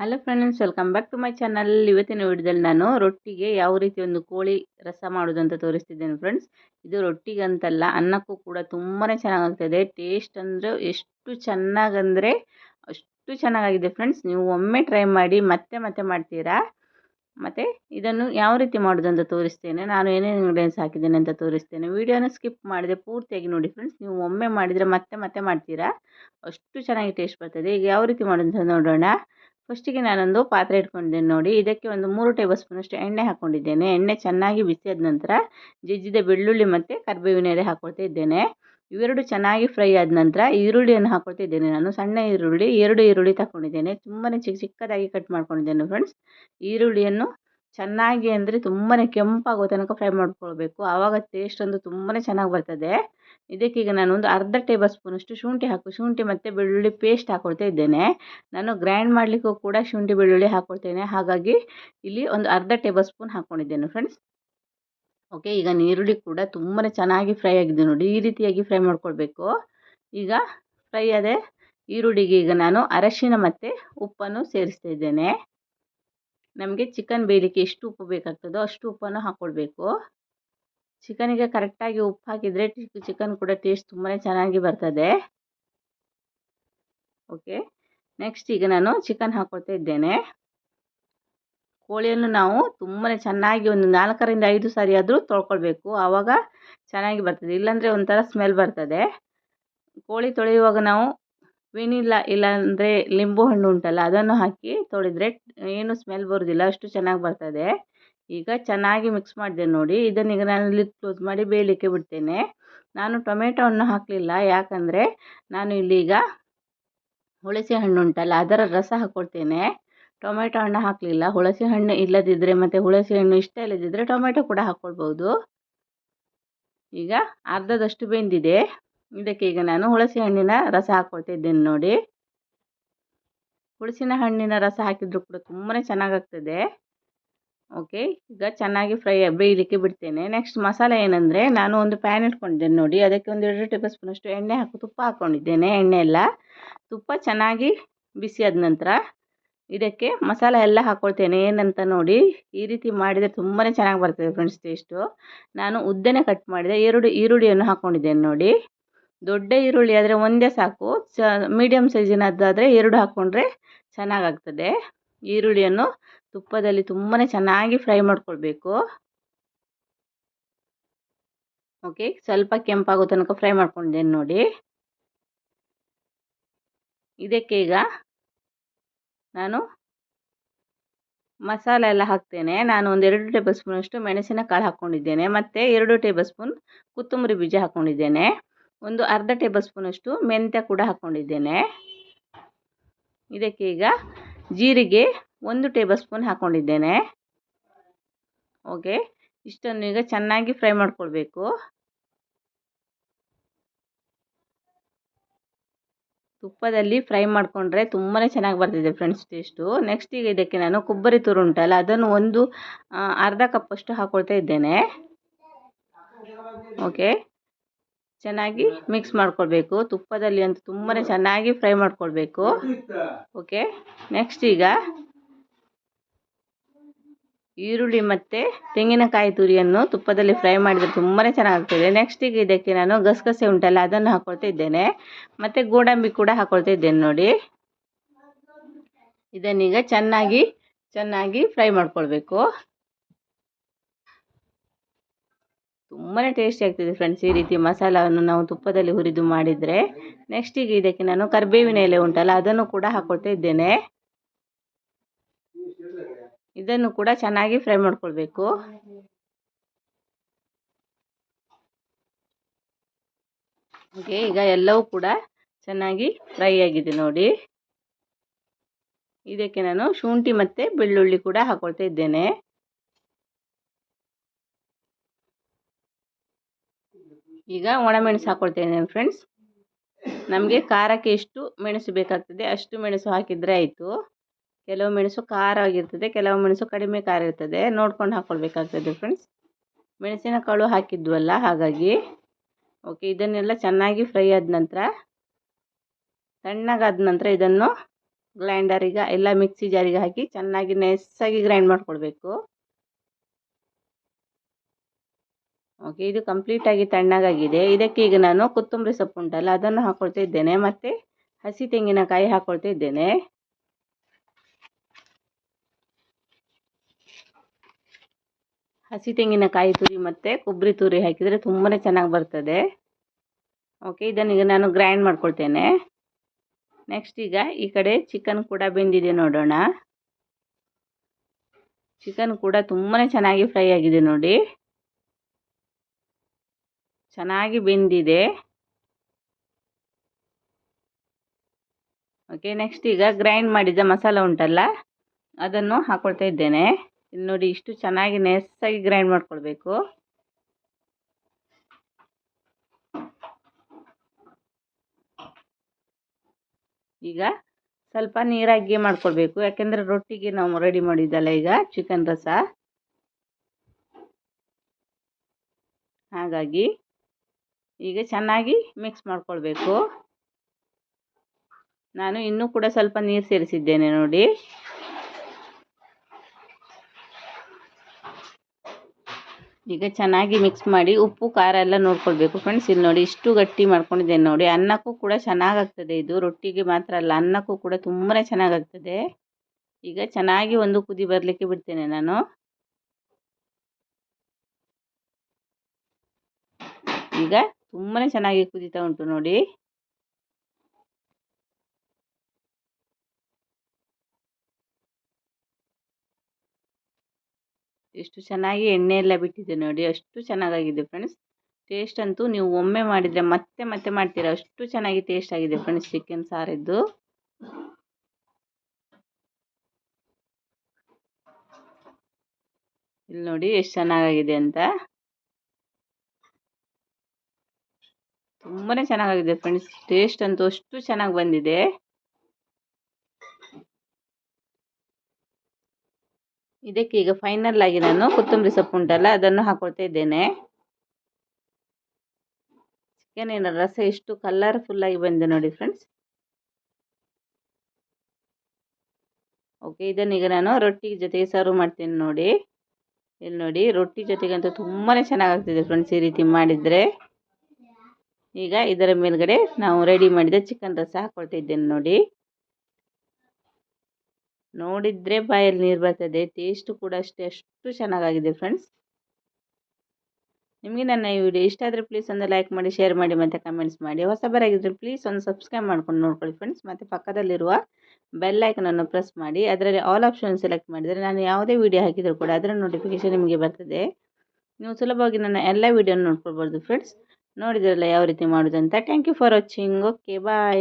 Hello friends welcome back to my channel ಇವತ್ತಿನ ವಿಡಿಯೋದಲ್ಲಿ ನಾನು ರೊಟ್ಟಿಗೆ ಯಾವ ರೀತಿ ಒಂದು ಕೋಳಿ ರಸ ಮಾಡೋದು ತೋರಿಸ್ತಿದ್ದೇನೆ ಫ್ರೆಂಡ್ಸ್ ಇದು ರೊಟ್ಟಿಗಂತಲ್ಲ, ಅನ್ನಕ್ಕೂ ಕೂಡ ತುಂಬಾ ಚೆನ್ನಾಗಾಗ್ತದೆ. ಟೇಸ್ಟ್ ಅಂದರೆ ಎಷ್ಟು ಚೆನ್ನಾಗಂದರೆ ಅಷ್ಟು ಚೆನ್ನಾಗಾಗಿದೆ ಫ್ರೆಂಡ್ಸ್ ನೀವು ಒಮ್ಮೆ ಟ್ರೈ ಮಾಡಿ ಮತ್ತೆ ಮತ್ತೆ ಮಾಡ್ತೀರಾ? ಮತ್ತು ಇದನ್ನು ಯಾವ ರೀತಿ ಮಾಡೋದು ಅಂತ ತೋರಿಸ್ತೇನೆ ನಾನು ಏನೇನು ಇಂಗ್ರೀಡಿಯೆಂಟ್ಸ್ ಹಾಕಿದ್ದೇನೆ ಅಂತ ತೋರಿಸ್ತೇನೆ ವೀಡಿಯೋನ ಸ್ಕಿಪ್ ಮಾಡಿದೆ ಪೂರ್ತಿಯಾಗಿ ನೋಡಿ ಫ್ರೆಂಡ್ಸ್ ನೀವು ಒಮ್ಮೆ ಮಾಡಿದರೆ ಮತ್ತೆ ಮತ್ತೆ ಮಾಡ್ತೀರಾ? ಅಷ್ಟು ಚೆನ್ನಾಗಿ ಟೇಸ್ಟ್ ಬರ್ತದೆ. ಈಗ ಯಾವ ರೀತಿ ಮಾಡೋದು ನೋಡೋಣ. ಫಸ್ಟಿಗೆ ನಾನೊಂದು ಪಾತ್ರೆ ಇಟ್ಕೊಂಡಿದ್ದೇನೆ ನೋಡಿ. ಇದಕ್ಕೆ ಒಂದು ಮೂರು ಟೇಬಲ್ ಸ್ಪೂನಷ್ಟು ಎಣ್ಣೆ ಹಾಕ್ಕೊಂಡಿದ್ದೇನೆ ಎಣ್ಣೆ ಚೆನ್ನಾಗಿ ಬಿಸಿಯಾದ ನಂತರ ಜಜ್ಜಿದ ಬೆಳ್ಳುಳ್ಳಿ ಮತ್ತು ಕರಿಬೇವಿನ ಎಲೆ ಹಾಕ್ಕೊಳ್ತಾ ಇದ್ದೇನೆ. ಇವೆರಡು ಚೆನ್ನಾಗಿ ಫ್ರೈ ಆದ ನಂತರ ಈರುಳ್ಳಿಯನ್ನು ಹಾಕ್ಕೊಳ್ತಾ ಇದ್ದೇನೆ ನಾನು. ಸಣ್ಣ ಈರುಳ್ಳಿ, ಎರಡು ಈರುಳ್ಳಿ ತಗೊಂಡಿದ್ದೇನೆ ತುಂಬಾ ಚಿಕ್ಕ ಚಿಕ್ಕದಾಗಿ ಕಟ್ ಮಾಡ್ಕೊಂಡಿದ್ದೇನೆ ಫ್ರೆಂಡ್ಸ್. ಈರುಳ್ಳಿಯನ್ನು ಚೆನ್ನಾಗಿ ಅಂದರೆ ತುಂಬಾ ಕೆಂಪಾಗೋ ತನಕ ಫ್ರೈ ಮಾಡ್ಕೊಳ್ಬೇಕು. ಆವಾಗ ಟೇಸ್ಟ್ ಒಂದು ತುಂಬಾ ಚೆನ್ನಾಗಿ ಬರ್ತದೆ. ಇದಕ್ಕೀಗ ನಾನು ಒಂದು ಅರ್ಧ ಟೇಬಲ್ ಸ್ಪೂನಷ್ಟು ಶುಂಠಿ ಹಾಕು, ಶುಂಠಿ ಮತ್ತು ಬೆಳ್ಳುಳ್ಳಿ ಪೇಸ್ಟ್ ಹಾಕ್ಕೊಳ್ತಾ ಇದ್ದೇನೆ. ನಾನು ಗ್ರೈಂಡ್ ಮಾಡಲಿಕ್ಕೂ ಕೂಡ ಶುಂಠಿ, ಬೆಳ್ಳುಳ್ಳಿ ಹಾಕ್ಕೊಳ್ತೇನೆ ಹಾಗಾಗಿ ಇಲ್ಲಿ ಒಂದು ಅರ್ಧ ಟೇಬಲ್ ಸ್ಪೂನ್ ಹಾಕ್ಕೊಂಡಿದ್ದೇನೆ ಫ್ರೆಂಡ್ಸ್ ಓಕೆ ಈಗ ನೀರುಳ್ಳಿ ಕೂಡ ತುಂಬಾ ಚೆನ್ನಾಗಿ ಫ್ರೈ ಆಗಿದೆ ನೋಡಿ. ಈ ರೀತಿಯಾಗಿ ಫ್ರೈ ಮಾಡ್ಕೊಳ್ಬೇಕು. ಈಗ ಫ್ರೈ ಆದ ಈರುಳ್ಳಿಗೆ ಈಗ ನಾನು ಅರಶಿನ ಮತ್ತು ಉಪ್ಪನ್ನು ಸೇರಿಸ್ತಾ ಇದ್ದೇನೆ. ನಮಗೆ ಚಿಕನ್ ಬೇಯಲಿಕ್ಕೆ ಎಷ್ಟು ಉಪ್ಪು ಬೇಕಾಗ್ತದೋ ಅಷ್ಟು ಉಪ್ಪನ್ನು ಹಾಕ್ಕೊಳ್ಬೇಕು ಚಿಕನಿಗೆ ಕರೆಕ್ಟಾಗಿ ಉಪ್ಪು ಹಾಕಿದರೆ ಚಿಕನ್ ಕೂಡ ಟೇಸ್ಟ್ ತುಂಬಾ ಚೆನ್ನಾಗಿ ಬರ್ತದೆ. ಓಕೆ, ನೆಕ್ಸ್ಟ್ ಈಗ ನಾನು ಚಿಕನ್ ಹಾಕ್ಕೊಳ್ತಾ ಇದ್ದೇನೆ. ಕೋಳಿಯನ್ನು ನಾವು ತುಂಬಾ ಚೆನ್ನಾಗಿ ಒಂದು ನಾಲ್ಕರಿಂದ ಐದು ಸಾರಿ ಆದರೂ ತೊಳ್ಕೊಳ್ಬೇಕು. ಆವಾಗ ಚೆನ್ನಾಗಿ ಬರ್ತದೆ. ಇಲ್ಲಾಂದರೆ ಒಂಥರ ಸ್ಮೆಲ್ ಬರ್ತದೆ. ಕೋಳಿ ತೊಳೆಯುವಾಗ ನಾವು ವೆನಿಲ್ಲ ಇಲ್ಲಾಂದರೆ ಲಿಂಬು ಹಣ್ಣು ಉಂಟಲ್ಲ, ಅದನ್ನು ಹಾಕಿ ತೊಳೆದ್ರೆ ಏನು ಸ್ಮೆಲ್ ಬರೋದಿಲ್ಲ, ಅಷ್ಟು ಚೆನ್ನಾಗಿ ಬರ್ತದೆ. ಈಗ ಚೆನ್ನಾಗಿ ಮಿಕ್ಸ್ ಮಾಡಿದೆ ನೋಡಿ. ಇದನ್ನೀಗ ನಾನು ಲಿಡ್ ಕ್ಲೋಸ್ ಮಾಡಿ ಬೇಯಲಿಕ್ಕೆ ಬಿಡ್ತೇನೆ. ನಾನು ಟೊಮೆಟೊವನ್ನು ಹಾಕಲಿಲ್ಲ. ಯಾಕಂದರೆ ನಾನು ಇಲ್ಲೀಗ ಹುಣಸೆ ಹಣ್ಣು ಉಂಟಲ್ಲ, ಅದರ ರಸ ಹಾಕ್ಕೊಳ್ತೇನೆ ಟೊಮೆಟೊ ಹಣ್ಣು ಹಾಕಲಿಲ್ಲ. ಹುಣಸೆ ಹಣ್ಣು ಇಲ್ಲದಿದ್ದರೆ ಮತ್ತು ಹುಣಸೆ ಹಣ್ಣು ಇಷ್ಟ ಇಲ್ಲದಿದ್ದರೆ ಟೊಮೆಟೊ ಕೂಡ ಹಾಕ್ಕೊಳ್ಬೋದು ಈಗ ಅರ್ಧದಷ್ಟು ಬೆಂದಿದೆ. ಇದಕ್ಕೆ ಈಗ ನಾನು ಹುಣಸೆ ಹಣ್ಣಿನ ರಸ ಹಾಕ್ಕೊಳ್ತಿದ್ದೇನೆ ನೋಡಿ. ಹುಳಸಿನ ಹಣ್ಣಿನ ರಸ ಹಾಕಿದರೂ ಕೂಡ ತುಂಬಾ ಚೆನ್ನಾಗಾಗ್ತದೆ. ಓಕೆ ಈಗ ಚೆನ್ನಾಗಿ ಫ್ರೈ ಬೇಯಲಿಕ್ಕೆ ಬಿಡ್ತೇನೆ. ನೆಕ್ಸ್ಟ್ ಮಸಾಲೆ ಏನಂದರೆ, ನಾನು ಒಂದು ಪ್ಯಾನ್ ಇಟ್ಕೊಂಡಿದ್ದೇನೆ ನೋಡಿ. ಅದಕ್ಕೆ ಒಂದು ಎರಡು ಟೇಬಲ್ ಸ್ಪೂನಷ್ಟು ಎಣ್ಣೆ ಹಾಕಿ, ತುಪ್ಪ ಹಾಕ್ಕೊಂಡಿದ್ದೇನೆ ಎಣ್ಣೆ ಎಲ್ಲ ತುಪ್ಪ ಚೆನ್ನಾಗಿ ಬಿಸಿಯಾದ ನಂತರ ಇದಕ್ಕೆ ಮಸಾಲೆ ಎಲ್ಲ ಹಾಕ್ಕೊಳ್ತೇನೆ ಏನಂತ ನೋಡಿ, ಈ ರೀತಿ ಮಾಡಿದರೆ ತುಂಬಾ ಚೆನ್ನಾಗಿ ಬರ್ತದೆ ಫ್ರೆಂಡ್ಸ್ ಟೇಸ್ಟು ನಾನು ಉದ್ದನೆ ಕಟ್ ಮಾಡಿದೆ. ಎರಡು ಈರುಳ್ಳಿಯನ್ನು ಹಾಕ್ಕೊಂಡಿದ್ದೇನೆ ನೋಡಿ. ದೊಡ್ಡ ಈರುಳ್ಳಿ ಆದರೆ ಒಂದೇ ಸಾಕು. ಚ ಮೀಡಿಯಮ್ ಸೈಜಿನದ್ದಾದರೆ ಎರಡು ಹಾಕ್ಕೊಂಡ್ರೆ ಚೆನ್ನಾಗಾಗ್ತದೆ ಈರುಳ್ಳಿಯನ್ನು ತುಪ್ಪದಲ್ಲಿ ತುಂಬಾ ಚೆನ್ನಾಗಿ ಫ್ರೈ ಮಾಡ್ಕೊಳ್ಬೇಕು. ಓಕೆ, ಸ್ವಲ್ಪ ಕೆಂಪಾಗೋ ತನಕ ಫ್ರೈ ಮಾಡ್ಕೊಂಡಿದ್ದೇನೆ ನೋಡಿ. ಇದಕ್ಕೆ ಈಗ ನಾನು ಮಸಾಲೆ ಎಲ್ಲ ಹಾಕ್ತೇನೆ. ನಾನು ಒಂದು ಎರಡು ಟೇಬಲ್ ಸ್ಪೂನಷ್ಟು ಮೆಣಸಿನಕಾಳು ಹಾಕ್ಕೊಂಡಿದ್ದೇನೆ. ಮತ್ತು ಎರಡು ಟೇಬಲ್ ಸ್ಪೂನ್ ಕೊತ್ತಂಬರಿ ಬೀಜ ಹಾಕ್ಕೊಂಡಿದ್ದೇನೆ. ಒಂದು ಅರ್ಧ ಟೇಬಲ್ ಸ್ಪೂನಷ್ಟು ಮೆಂತ್ಯ ಕೂಡ ಹಾಕ್ಕೊಂಡಿದ್ದೇನೆ. ಇದಕ್ಕೆ ಈಗ ಜೀರಿಗೆ ಒಂದು ಟೇಬಲ್ ಸ್ಪೂನ್ ಹಾಕ್ಕೊಂಡಿದ್ದೇನೆ ಓಕೆ, ಇಷ್ಟನ್ನು ಈಗ ಚೆನ್ನಾಗಿ ಫ್ರೈ ಮಾಡ್ಕೊಳ್ಬೇಕು. ತುಪ್ಪದಲ್ಲಿ ಫ್ರೈ ಮಾಡಿಕೊಂಡ್ರೆ ತುಂಬಾ ಚೆನ್ನಾಗಿ ಬರ್ತಿದೆ ಫ್ರೆಂಡ್ಸ್ ಟೇಸ್ಟು. ನೆಕ್ಸ್ಟ್ ಈಗ ಇದಕ್ಕೆ ನಾನು ಕೊಬ್ಬರಿ ತುರು ಉಂಟಲ್ಲ, ಅದನ್ನು ಒಂದು ಅರ್ಧ ಕಪ್ಪಷ್ಟು ಹಾಕ್ಕೊಳ್ತಾ ಇದ್ದೇನೆ. ಓಕೆ, ಚೆನ್ನಾಗಿ ಮಿಕ್ಸ್ ಮಾಡ್ಕೊಳ್ಬೇಕು. ತುಪ್ಪದಲ್ಲಿ ಅಂತೂ ತುಂಬಾ ಚೆನ್ನಾಗಿ ಫ್ರೈ ಮಾಡ್ಕೊಳ್ಬೇಕು. ಓಕೆ, ನೆಕ್ಸ್ಟ್ ಈಗ ಈರುಳ್ಳಿ ಮತ್ತು ತೆಂಗಿನಕಾಯಿ ತುರಿಯನ್ನು ತುಪ್ಪದಲ್ಲಿ ಫ್ರೈ ಮಾಡಿದರೆ ತುಂಬಾ ಚೆನ್ನಾಗ್ತದೆ. ನೆಕ್ಸ್ಟಿಗೆ ಇದಕ್ಕೆ ನಾನು ಗಸಗಸೆ ಉಂಟಲ್ಲ, ಅದನ್ನು ಹಾಕ್ಕೊಳ್ತಾ ಇದ್ದೇನೆ. ಮತ್ತು ಗೋಡಂಬಿ ಕೂಡ ಹಾಕ್ಕೊಳ್ತಾ ಇದ್ದೇನೆ ನೋಡಿ. ಇದನ್ನೀಗ ಚೆನ್ನಾಗಿ ಚೆನ್ನಾಗಿ ಫ್ರೈ ಮಾಡ್ಕೊಳ್ಬೇಕು. ತುಂಬಾ ಟೇಸ್ಟಿ ಆಗ್ತದೆ ಫ್ರೆಂಡ್ಸ್ ಈ ರೀತಿ ಮಸಾಲವನ್ನು ನಾವು ತುಪ್ಪದಲ್ಲಿ ಹುರಿದು ಮಾಡಿದರೆ. ನೆಕ್ಸ್ಟಿಗೆ ಇದಕ್ಕೆ ನಾನು ಕರಿಬೇವಿನ ಎಲೆ ಉಂಟಲ್ಲ, ಅದನ್ನು ಕೂಡ ಹಾಕ್ಕೊಳ್ತಾ ಇದ್ದೇನೆ. ಇದನ್ನು ಕೂಡ ಚೆನ್ನಾಗಿ ಫ್ರೈ ಮಾಡ್ಕೊಳ್ಬೇಕು. ಓಕೆ ಈಗ ಎಲ್ಲವೂ ಕೂಡ ಚೆನ್ನಾಗಿ ಫ್ರೈ ಆಗಿದೆ ನೋಡಿ. ಇದಕ್ಕೆ ನಾನು ಶುಂಠಿ ಮತ್ತು ಬೆಳ್ಳುಳ್ಳಿ ಕೂಡ ಹಾಕ್ಕೊಳ್ತಾ ಇದ್ದೇನೆ. ಈಗ ಒಣಮೆಣಸು ಇದ್ದೇನೆ ಫ್ರೆಂಡ್ಸ್ ನಮಗೆ ಖಾರಕ್ಕೆ ಎಷ್ಟು ಮೆಣಸು ಬೇಕಾಗ್ತದೆ ಅಷ್ಟು ಮೆಣಸು ಹಾಕಿದರೆ ಆಯಿತು. ಕೆಲವು ಮೆಣಸು ಖಾರ ಆಗಿರ್ತದೆ, ಕೆಲವು ಮೆಣಸು ಕಡಿಮೆ ಖಾರ ಇರ್ತದೆ. ನೋಡ್ಕೊಂಡು ಹಾಕ್ಕೊಳ್ಬೇಕಾಗ್ತದೆ ಫ್ರೆಂಡ್ಸ್ ಮೆಣಸಿನಕಾಳು ಹಾಕಿದ್ವಲ್ಲ, ಹಾಗಾಗಿ. ಓಕೆ ಇದನ್ನೆಲ್ಲ ಚೆನ್ನಾಗಿ ಫ್ರೈ ಆದ ನಂತರ, ತಣ್ಣಗಾದ ನಂತರ ಇದನ್ನು ಗ್ರೈಂಡರಿಗೆ ಎಲ್ಲ ಮಿಕ್ಸಿ ಜಾರಿಗೆ ಹಾಕಿ ಚೆನ್ನಾಗಿ ನೆಸ್ಸಾಗಿ ಗ್ರೈಂಡ್ ಮಾಡಿಕೊಳ್ಬೇಕು. ಓಕೆ ಇದು ಕಂಪ್ಲೀಟಾಗಿ ತಣ್ಣಗಾಗಿದೆ. ಇದಕ್ಕೆ ಈಗ ನಾನು ಕೊತ್ತಂಬರಿ ಸೊಪ್ಪು ಉಂಟಲ್ಲ, ಅದನ್ನು ಹಾಕ್ಕೊಳ್ತಾ ಇದ್ದೇನೆ. ಮತ್ತು ಹಸಿ ತೆಂಗಿನಕಾಯಿ ಹಾಕ್ಕೊಳ್ತಾ ಇದ್ದೇನೆ. ಹಸಿ ತೆಂಗಿನಕಾಯಿ ತುರಿ ಮತ್ತು ಕೊಬ್ಬರಿ ತುರಿ ಹಾಕಿದರೆ ತುಂಬಾ ಚೆನ್ನಾಗಿ ಬರ್ತದೆ. ಓಕೆ ಇದನ್ನೀಗ ನಾನು ಗ್ರೈಂಡ್ ಮಾಡ್ಕೊಳ್ತೇನೆ. ನೆಕ್ಸ್ಟ್ ಈಗ ಈ ಕಡೆ ಚಿಕನ್ ಕೂಡ ಬೆಂದಿದೆ ನೋಡೋಣ. ಚಿಕನ್ ಕೂಡ ತುಂಬಾ ಚೆನ್ನಾಗಿ ಫ್ರೈ ಆಗಿದೆ ನೋಡಿ. ಚೆನ್ನಾಗಿ ಬೆಂದಿದೆ. ಓಕೆ ನೆಕ್ಸ್ಟ್ ಈಗ ಗ್ರೈಂಡ್ ಮಾಡಿದ ಮಸಾಲ ಉಂಟಲ್ಲ, ಅದನ್ನು ಹಾಕ್ಕೊಳ್ತಾ ಇದ್ದೇನೆ. ಇಲ್ಲಿ ನೋಡಿ ಇಷ್ಟು ಚೆನ್ನಾಗಿ ನೆಸ್ಸಾಗಿ ಗ್ರೈಂಡ್ ಮಾಡ್ಕೊಳ್ಬೇಕು. ಈಗ ಸ್ವಲ್ಪ ನೀರಾಗಿ ಮಾಡ್ಕೊಳ್ಬೇಕು. ಯಾಕೆಂದರೆ ರೊಟ್ಟಿಗೆ ನಾವು ರೆಡಿ ಮಾಡಿದ್ದಲ್ಲ ಈಗ ಚಿಕನ್ ರಸ. ಹಾಗಾಗಿ ಈಗ ಚೆನ್ನಾಗಿ ಮಿಕ್ಸ್ ಮಾಡ್ಕೊಳ್ಬೇಕು. ನಾನು ಇನ್ನೂ ಕೂಡ ಸ್ವಲ್ಪ ನೀರು ಸೇರಿಸಿದ್ದೇನೆ ನೋಡಿ. ಈಗ ಚೆನ್ನಾಗಿ ಮಿಕ್ಸ್ ಮಾಡಿ ಉಪ್ಪು, ಖಾರ ಎಲ್ಲ ನೋಡ್ಕೊಳ್ಬೇಕು. ಫ್ರೆಂಡ್ಸ್ ಇಲ್ಲಿ ನೋಡಿ ಇಷ್ಟು ಗಟ್ಟಿ ಮಾಡ್ಕೊಂಡಿದ್ದೇನೆ ನೋಡಿ. ಅನ್ನಕ್ಕೂ ಕೂಡ ಚೆನ್ನಾಗಾಗ್ತದೆ ಇದು. ರೊಟ್ಟಿಗೆ ಮಾತ್ರ ಅಲ್ಲ, ಅನ್ನಕ್ಕೂ ಕೂಡ ತುಂಬಾ ಚೆನ್ನಾಗಾಗ್ತದೆ. ಈಗ ಚೆನ್ನಾಗಿ ಒಂದು ಕುದಿ ಬರಲಿಕ್ಕೆ ಬಿಡ್ತೇನೆ ನಾನು. ಈಗ ತುಂಬಾ ಚೆನ್ನಾಗಿ ಕುದೀತಾ ಉಂಟು ನೋಡಿ. ಎಷ್ಟು ಚೆನ್ನಾಗಿ ಎಣ್ಣೆ ಎಲ್ಲ ಬಿಟ್ಟಿದೆ ನೋಡಿ, ಅಷ್ಟು ಚೆನ್ನಾಗಾಗಿದೆ ಫ್ರೆಂಡ್ಸ್ ಟೇಸ್ಟ್ ಅಂತೂ ನೀವು ಒಮ್ಮೆ ಮಾಡಿದರೆ ಮತ್ತೆ ಮತ್ತೆ ಮಾಡ್ತೀರಾ. ಅಷ್ಟು ಚೆನ್ನಾಗಿ ಟೇಸ್ಟ್ ಆಗಿದೆ ಫ್ರೆಂಡ್ಸ್ ಚಿಕನ್ ಸಾರಿದ್ದು. ಇಲ್ಲಿ ನೋಡಿ ಎಷ್ಟು ಚೆನ್ನಾಗಾಗಿದೆ ಅಂತ. ತುಂಬಾ ಚೆನ್ನಾಗಾಗಿದೆ ಫ್ರೆಂಡ್ಸ್ ಟೇಸ್ಟ್ ಅಂತೂ ಅಷ್ಟು ಚೆನ್ನಾಗಿ ಬಂದಿದೆ. ಇದಕ್ಕೆ ಈಗ ಫೈನಲ್ ಆಗಿ ನಾನು ಕೊತ್ತಂಬರಿ ಸೊಪ್ಪು ಉಂಟಲ್ಲ, ಅದನ್ನು ಹಾಕೊಳ್ತಾ ಇದ್ದೇನೆ. ಚಿಕನಿನ ರಸ ಎಷ್ಟು ಕಲರ್ಫುಲ್ಲಾಗಿ ಬಂದಿದೆ ನೋಡಿ ಫ್ರೆಂಡ್ಸ್ ಓಕೆ ಇದನ್ನೀಗ ನಾನು ರೊಟ್ಟಿ ಜೊತೆಗೆ ಸರ್ವ್ ಮಾಡ್ತೀನಿ ನೋಡಿ. ಇಲ್ಲಿ ನೋಡಿ, ರೊಟ್ಟಿ ಜೊತೆಗಂತೂ ತುಂಬಾ ಚೆನ್ನಾಗಾಗ್ತಿದೆ ಫ್ರೆಂಡ್ಸ್ ಈ ರೀತಿ ಮಾಡಿದರೆ. ಈಗ ಇದರ ಮೇಲ್ಗಡೆ ನಾವು ರೆಡಿ ಮಾಡಿದ ಚಿಕನ್ ರಸ ಹಾಕ್ಕೊಳ್ತಾ ಇದ್ದೇನೆ ನೋಡಿ. ನೋಡಿದರೆ ಬಾಯಲ್ಲಿ ನೀರು ಬರ್ತದೆ ಟೇಸ್ಟು ಕೂಡ ಅಷ್ಟೇ, ಅಷ್ಟು ಚೆನ್ನಾಗಾಗಿದೆ ಫ್ರೆಂಡ್ಸ್ ನಿಮಗೆ ನನ್ನ ಈ ವಿಡಿಯೋ ಇಷ್ಟ ಆದರೆ ಪ್ಲೀಸ್ ಒಂದು ಲೈಕ್ ಮಾಡಿ ಶೇರ್ ಮಾಡಿ, ಮತ್ತು ಕಮೆಂಟ್ಸ್ ಮಾಡಿ. ಹೊಸಬರಾಗಿದ್ದರೆ ಪ್ಲೀಸ್ ಒಂದು ಸಬ್ಸ್ಕ್ರೈಬ್ ಮಾಡ್ಕೊಂಡು ನೋಡ್ಕೊಳ್ಳಿ ಫ್ರೆಂಡ್ಸ್ ಮತ್ತು ಪಕ್ಕದಲ್ಲಿರುವ ಬೆಲ್ ಐಕನನ್ನು ಪ್ರೆಸ್ ಮಾಡಿ, ಅದರಲ್ಲಿ ಆಲ್ ಆಪ್ಷನ್ ಸೆಲೆಕ್ಟ್ ಮಾಡಿದರೆ ನಾನು ಯಾವುದೇ ವಿಡಿಯೋ ಹಾಕಿದರೂ ಕೂಡ ಅದರ ನೋಟಿಫಿಕೇಷನ್ ನಿಮಗೆ ಬರ್ತದೆ. ನೀವು ಸುಲಭವಾಗಿ ನನ್ನ ಎಲ್ಲ ವಿಡಿಯೋನ ನೋಡ್ಕೊಳ್ಬೋದು ಫ್ರೆಂಡ್ಸ್ ನೋಡಿದ್ರಲ್ಲ ಯಾವ ರೀತಿ ಮಾಡೋದಂತ. Thank you for watching okay bye